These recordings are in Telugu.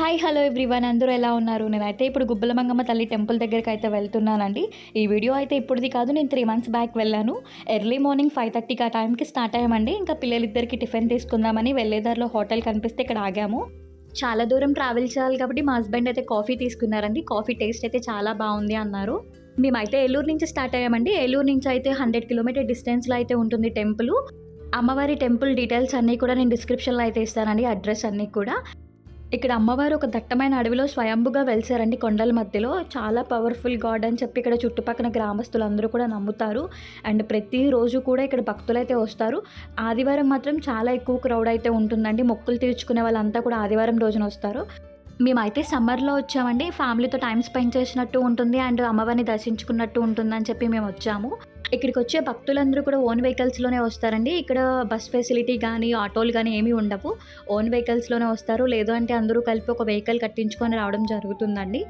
హాయ్ హలో ఎవ్రీవన్ అందరూ ఎలా ఉన్నారు? నేనైతే ఇప్పుడు గుబ్బలమంగమ్మ తల్లి టెంపుల్ దగ్గరికి అయితే వెళ్తున్నానండి. ఈ వీడియో అయితే ఇప్పుడుది కాదు. నేను త్రీ మంత్స్ బ్యాక్ వెళ్ళాను. ఎర్లీ మార్నింగ్ ఫైవ్ థర్టీకి ఆ టైంకి స్టార్ట్ అయ్యామండి. ఇంకా పిల్లలిద్దరికి టిఫిన్ తీసుకుందామని వెళ్ళేదారిలో హోటల్ కనిపిస్తే ఇక్కడ ఆగాము. చాలా దూరం ట్రావెల్ చేయాలి కాబట్టి మా హస్బెండ్ అయితే కాఫీ తీసుకున్నారండి. కాఫీ టేస్ట్ అయితే చాలా బాగుంది అన్నారు. మేమైతే ఏలూరు నుంచి స్టార్ట్ అయ్యామండి. ఏలూరు నుంచి అయితే హండ్రెడ్ కిలోమీటర్ డిస్టెన్స్లో అయితే ఉంటుంది టెంపుల్. అమ్మవారి టెంపుల్ డీటెయిల్స్ అన్నీ కూడా నేను డిస్క్రిప్షన్లో అయితే ఇస్తానండి. అడ్రస్ అన్నీ కూడా. ఇక్కడ అమ్మవారు ఒక దట్టమైన అడవిలో స్వయంభుగా వెలిసారండి కొండల మధ్యలో. చాలా పవర్ఫుల్ గాడ్ అని చెప్పి ఇక్కడ చుట్టుపక్కల గ్రామస్తులు అందరూ కూడా నమ్ముతారు. అండ్ ప్రతిరోజు కూడా ఇక్కడ భక్తులు అయితే వస్తారు. ఆదివారం మాత్రం చాలా ఎక్కువ క్రౌడ్ అయితే ఉంటుందండి. మొక్కులు తీర్చుకునే వాళ్ళంతా కూడా ఆదివారం రోజున వస్తారు. మేమైతే సమ్మర్లో వచ్చామండి. ఫ్యామిలీతో టైం స్పెండ్ చేసినట్టు ఉంటుంది అండ్ అమ్మవారిని దర్శించుకున్నట్టు ఉంటుందని చెప్పి మేము వచ్చాము. ఇక్కడికి వచ్చే భక్తులందరూ కూడా ఓన్ వెహికల్స్లోనే వస్తారండి. ఇక్కడ బస్ ఫెసిలిటీ కానీ ఆటోలు కానీ ఏమీ ఉండవు. ఓన్ వెహికల్స్లోనే వస్తారు. లేదు అంటే అందరూ కలిపి ఒక వెహికల్ కట్టించుకొని రావడం జరుగుతుందండి.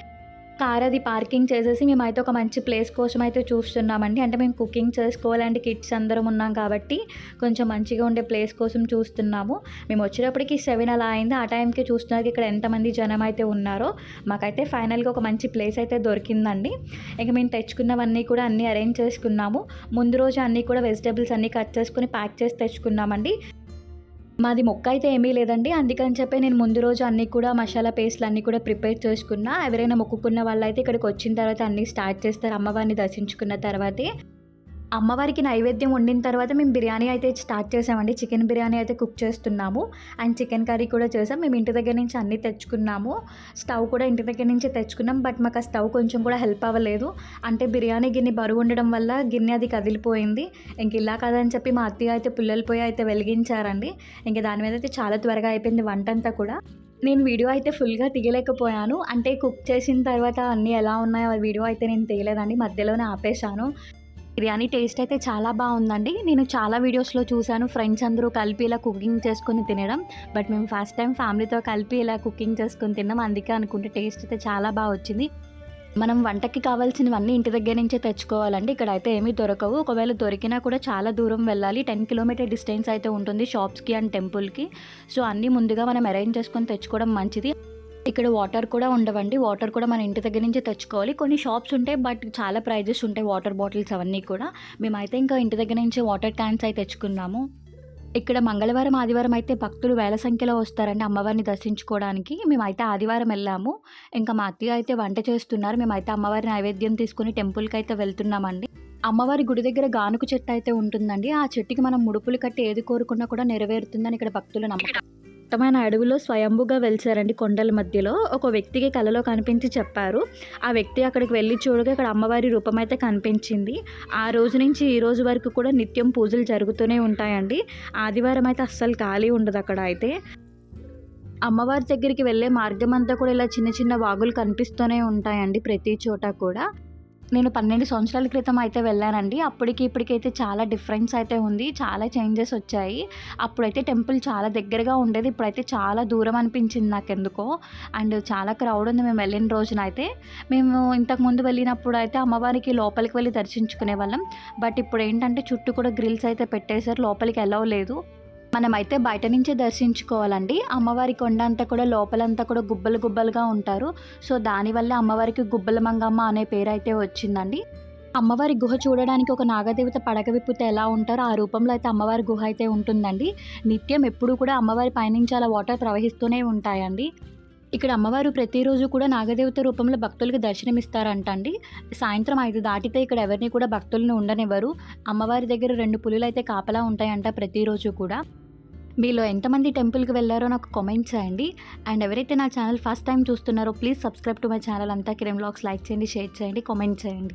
కార్ అది పార్కింగ్ చేసేసి మేమైతే ఒక మంచి ప్లేస్ కోసం అయితే చూస్తున్నామండి. అంటే మేము కుకింగ్ చేసుకోవాలంటే కిడ్స్ అందరం ఉన్నాం కాబట్టి కొంచెం మంచిగా ఉండే ప్లేస్ కోసం చూస్తున్నాము. మేము వచ్చేటప్పటికి సెవెన్ అలా అయింది. ఆ టైంకి చూస్తున్నారు ఇక్కడ ఎంతమంది జనం అయితే ఉన్నారో. మాకైతే ఫైనల్గా ఒక మంచి ప్లేస్ అయితే దొరికిందండి. ఇంకా మేము తెచ్చుకున్నవన్నీ కూడా అన్నీ అరేంజ్ చేసుకున్నాము. ముందు రోజు అన్నీ కూడా వెజిటేబుల్స్ అన్నీ కట్ చేసుకుని ప్యాక్ చేసి తెచ్చుకున్నామండి. మాది మొక్క అయితే ఏమీ లేదండి. అందుకని చెప్పి నేను ముందు రోజు అన్నీ కూడా మసాలా పేస్ట్లు అన్నీ కూడా ప్రిపేర్ చేసుకున్నా. ఎవరైనా మొక్కుకున్న వాళ్ళు అయితే ఇక్కడికి వచ్చిన తర్వాత అన్నీ స్టార్ట్ చేస్తారు. అమ్మవారిని దర్శించుకున్న తర్వాతే అమ్మవారికి నైవేద్యం వండిన తర్వాత మేము బిర్యానీ అయితే స్టార్ట్ చేసామండి. చికెన్ బిర్యానీ అయితే కుక్ చేస్తున్నాము. అండ్ చికెన్ కర్రీ కూడా చేసాం. మేము ఇంటి దగ్గర నుంచి అన్నీ తెచ్చుకున్నాము. స్టవ్ కూడా ఇంటి దగ్గర నుంచి తెచ్చుకున్నాం. బట్ మాకు ఆ స్టవ్ కొంచెం కూడా హెల్ప్ అవ్వలేదు. అంటే బిర్యానీ గిన్నె బరువు ఉండడం వల్ల గిన్నె అది కదిలిపోయింది. ఇంక ఇలా కదని చెప్పి మా అత్తయ్య అయితే పుల్లల పొయ్యి అయితే వెలిగించారండి. ఇంక దాని మీద అయితే చాలా త్వరగా అయిపోయింది వంట అంతా కూడా. నేను వీడియో అయితే ఫుల్గా తీయలేకపోయాను. అంటే కుక్ చేసిన తర్వాత అన్నీ ఎలా ఉన్నాయో వీడియో అయితే నేను తీయలేదండి. మధ్యలోనే ఆపేశాను. బిర్యానీ టేస్ట్ అయితే చాలా బాగుందండి. నేను చాలా వీడియోస్లో చూశాను. ఫ్రెండ్స్ అందరూ కలిపి ఇలా కుకింగ్ చేసుకుని తినడం. బట్ మేము ఫస్ట్ టైం ఫ్యామిలీతో కలిపి ఇలా కుకింగ్ చేసుకుని తిన్నాం. అందుకే అనుకుంటే టేస్ట్ అయితే చాలా బాగా వచ్చింది. మనం వంటకి కావాల్సినవన్నీ ఇంటి దగ్గర నుంచే తెచ్చుకోవాలండి. ఇక్కడ అయితే ఏమీ దొరకవు. ఒకవేళ దొరికినా కూడా చాలా దూరం వెళ్ళాలి. టెన్ కిలోమీటర్ డిస్టెన్స్ అయితే ఉంటుంది షాప్స్కి అండ్ టెంపుల్కి. సో అన్నీ ముందుగా మనం అరేంజ్ చేసుకొని తెచ్చుకోవడం మంచిది. ఇక్కడ వాటర్ కూడా ఉండవండి. వాటర్ కూడా మన ఇంటి దగ్గర నుంచి తెచ్చుకోవాలి. కొన్ని షాప్స్ ఉంటాయి బట్ చాలా ప్రైజెస్ ఉంటాయి వాటర్ బాటిల్స్ అవన్నీ కూడా. మేమైతే ఇంకా ఇంటి దగ్గర నుంచి వాటర్ క్యాన్స్ అయితే తెచ్చుకున్నాము. ఇక్కడ మంగళవారం ఆదివారం అయితే భక్తులు వేల సంఖ్యలో వస్తారండి అమ్మవారిని దర్శించుకోవడానికి. మేమైతే ఆదివారం వెళ్ళాము. ఇంకా మా అత్తయ్య అయితే వంట చేస్తున్నారు. మేమైతే అమ్మవారి నైవేద్యం తీసుకుని టెంపుల్కి అయితే వెళ్తున్నామండి. అమ్మవారి గుడి దగ్గర గానుకు చెట్టు అయితే ఉంటుందండి. ఆ చెట్టుకి మనం ముడుపులు కట్టి ఏది కోరుకున్నా కూడా నెరవేరుతుందని ఇక్కడ భక్తులు నమ్మకం దట్టమైన అడవిలో స్వయంభుగా వెలిచారండి కొండల మధ్యలో. ఒక వ్యక్తికి కలలో కనిపించి చెప్పారు. ఆ వ్యక్తి అక్కడికి వెళ్ళి చూడగా ఇక్కడ అమ్మవారి రూపం అయితే కనిపించింది. ఆ రోజు నుంచి ఈ రోజు వరకు కూడా నిత్యం పూజలు జరుగుతూనే ఉంటాయండి. ఆదివారం అయితే అస్సలు ఖాళీ ఉండదు అక్కడ అయితే. అమ్మవారి దగ్గరికి వెళ్ళే మార్గం అంతా కూడా ఇలా చిన్న చిన్న వాగులు కనిపిస్తూనే ఉంటాయండి ప్రతి చోట కూడా. నేను పన్నెండు సంవత్సరాల క్రితం అయితే వెళ్ళానండి. అప్పటికి ఇప్పటికైతే చాలా డిఫరెన్స్ అయితే ఉంది. చాలా చేంజెస్ వచ్చాయి. అప్పుడైతే టెంపుల్ చాలా దగ్గరగా ఉండేది. ఇప్పుడైతే చాలా దూరం అనిపించింది నాకు ఎందుకో అండ్ చాలా క్రౌడ్ ఉంది మేము వెళ్ళిన రోజున అయితే. మేము ఇంతకుముందు వెళ్ళినప్పుడు అయితే అమ్మవారికి లోపలికి వెళ్ళి దర్శించుకునే వాళ్ళం. బట్ ఇప్పుడు ఏంటంటే చుట్టూ కూడా గ్రిల్స్ అయితే పెట్టేశారు. లోపలికి ఎలా లేదు. మనమైతే బయట నుంచే దర్శించుకోవాలండి. అమ్మవారి కొండ అంతా కూడా లోపలంతా కూడా గుబ్బలు గుబ్బలుగా ఉంటారు. సో దానివల్ల అమ్మవారికి గుబ్బల మంగమ్మ అనే పేరు అయితే వచ్చిందండి. అమ్మవారి గుహ చూడడానికి ఒక నాగదేవత పడగ విప్పితే ఎలా ఉంటారో ఆ రూపంలో అయితే అమ్మవారి గుహ అయితే ఉంటుందండి. నిత్యం ఎప్పుడూ కూడా అమ్మవారి పైనుంచి అలా వాటర్ ప్రవహిస్తూనే ఉంటాయండి. ఇక్కడ అమ్మవారు ప్రతిరోజు కూడా నాగదేవత రూపంలో భక్తులకు దర్శనమిస్తారంటండి. సాయంత్రం ఐదు దాటితే ఇక్కడ ఎవరిని కూడా భక్తులను ఉండనివ్వరు. అమ్మవారి దగ్గర రెండు పులులు అయితే కాపలా ఉంటాయంట ప్రతిరోజు కూడా. మీలో ఎంతమంది టెంపుల్కి వెళ్ళారో నాకు కామెంట్ చేయండి. అండ్ ఎవరైతే నా ఛానల్ ఫస్ట్ టైం చూస్తున్నారో please subscribe to my channel అంతా. కిరణ్ బ్లాగ్స్ లైక్ చేయండి షేర్ చేయండి కామెంట్ చేయండి.